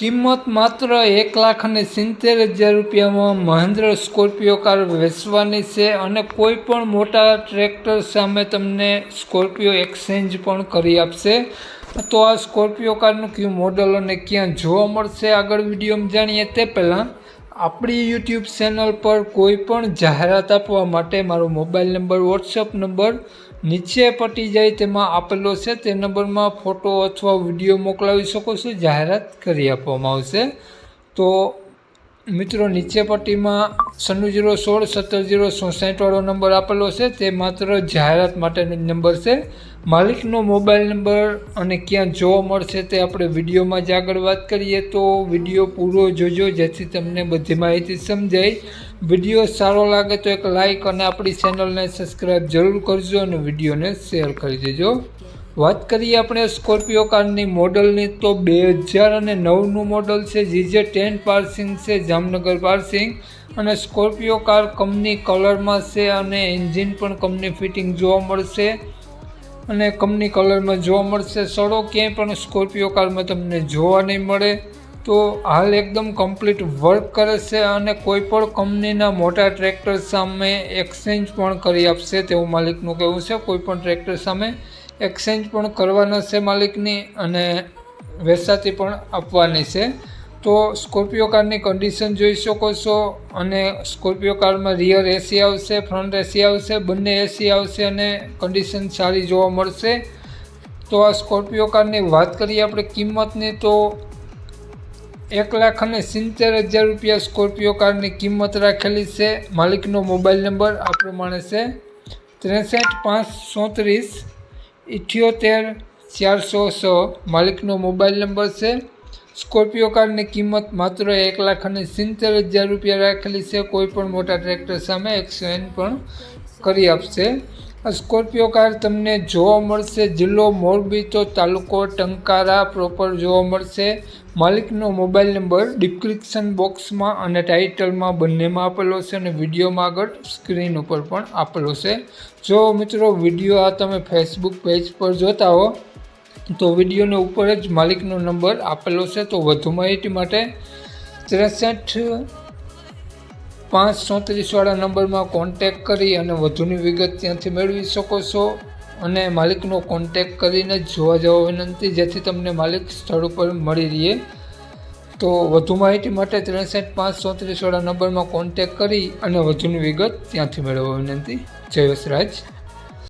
કિંમત માત્ર એક લાખ અને સિત્તેર હજાર રૂપિયામાં મહેન્દ્ર સ્કોર્પિયો કાર વેચવાની છે અને કોઈ પણ મોટા ટ્રેક્ટર સામે તમને સ્કોર્પિયો એક્સચેન્જ પણ કરી આપશે. તો આ સ્કોર્પિયો કારનું કયું મોડલ અને ક્યાં જોવા મળશે આગળ વિડીયોમાં જાણીએ તે પહેલાં આપણી યુટ્યુબ ચેનલ પર કોઈ પણ જાહેરાત આપવા માટે મારો મોબાઈલ નંબર વોટ્સઅપ નંબર નીચે પટી જાય તેમાં આપેલો છે. તે નંબરમાં ફોટો અથવા વીડિયો મોકલાવી શકો છો. જાહેરાત કરી આપવામાં આવશે. તો મિત્રો, નીચે પટ્ટીમાં સન્નુ જીરો સોળ સત્તર જીરો ચોસાઠવાળો નંબર આપેલો છે. તે માત્ર જાહેરાત માટેનો નંબર છે. માલિકનો મોબાઈલ નંબર અને ક્યાં જોવા મળશે તે આપણે વિડીયોમાં જ આગળ વાત કરીએ તો વીડિયો પૂરો જોજો, જેથી તમને બધી માહિતી સમજાય. વીડિયો સારો લાગે તો એક લાઈક અને આપણી ચેનલને સબસ્ક્રાઈબ જરૂર કરજો અને વિડીયોને શેર કરી દેજો. વાત કરીએ આપણે સ્કોર્પિયો કારની મોડલની તો બે હજાર અને નવનું મોડલ છે, જીજે ટેન પાર્સિંગ છે, જામનગર પાર્સિંગ. અને સ્કોર્પિયો કાર કંપની કલરમાં છે અને એન્જિન પણ કંપની ફિટિંગ જોવા મળશે. અને કંપની કલરમાં જોવા મળશે. સડો ક્યાંય પણ સ્કોર્પિયો કારમાં તમને જોવા નહીં મળે. તો હાલ એકદમ કમ્પ્લીટ વર્ક કરે છે અને કોઈ પણ કંપનીના મોટા ટ્રેક્ટર સામે એક્સચેન્જ પણ કરી આપશે તેવું માલિકનું કહેવું છે. કોઈ પણ ટ્રેક્ટર સામે એક્સચેન્જ પણ કરવાના છે માલિકની અને વેચાતી પણ આપવાની છે. તો સ્કોર્પિયો કારની કન્ડિશન જોઈ શકો છો અને સ્કોર્પિયો કારમાં રિયર એસી આવશે ફ્રન્ટ એસી આવશે, બંને એસી આવશે અને કન્ડિશન સારી જોવા મળશે. તો આ સ્કોર્પિયો કારની વાત કરીએ આપણે કિંમતની, તો એક લાખ અને સિત્તેર હજાર રૂપિયા સ્કોર્પિયો કારની કિંમત રાખેલી છે. માલિકનો મોબાઈલ નંબર આ પ્રમાણે છે. ત્રેસઠ પાંચ સોત્રીસ ઇઠ્યોતેર ચારસો છ. માલિકનો મોબાઈલ નંબર છે. સ્કોર્પિયો કારની કિંમત માત્ર એક લાખ અને સિત્તેર હજાર રૂપિયા રાખેલી છે. કોઈ પણ મોટા ટ્રેક્ટર સામે એક્સચેન્જ પણ કરી આપશે. આ સ્કોર્પિયો કાર તમને જોવા મળશે. જિલ્લો મોરબી તો તાલુકો ટંકારા પ્રોપર જોવા મળશે. માલિકનો મોબાઈલ નંબર ડિસ્ક્રિપ્શન બોક્સમાં અને ટાઇટલમાં બંનેમાં આપેલો છે અને વિડીયોમાં આગળ સ્ક્રીન ઉપર પણ આપેલો છે. જો મિત્રો વીડિયો આ તમે ફેસબુક પેજ પર જોતા હો તો વિડીયોને ઉપર જ માલિકનો નંબર આપેલો છે, તો વધુ માહિતી માટે ત્રેસઠ પાંચ ચોત્રીસવાળા નંબરમાં કોન્ટેક કરી અને વધુની વિગત ત્યાંથી મેળવી શકો છો. અને માલિકનો કોન્ટેક કરીને જ જોવા જવા વિનંતી, જેથી તમને માલિક સ્થળ ઉપર મળી રહીએ. તો વધુ માહિતી માટે ત્રેસઠ પાંચ ચોત્રીસવાળા નંબરમાં કોન્ટેક કરી અને વધુની વિગત ત્યાંથી મેળવવા વિનંતી. જય વસરાજ.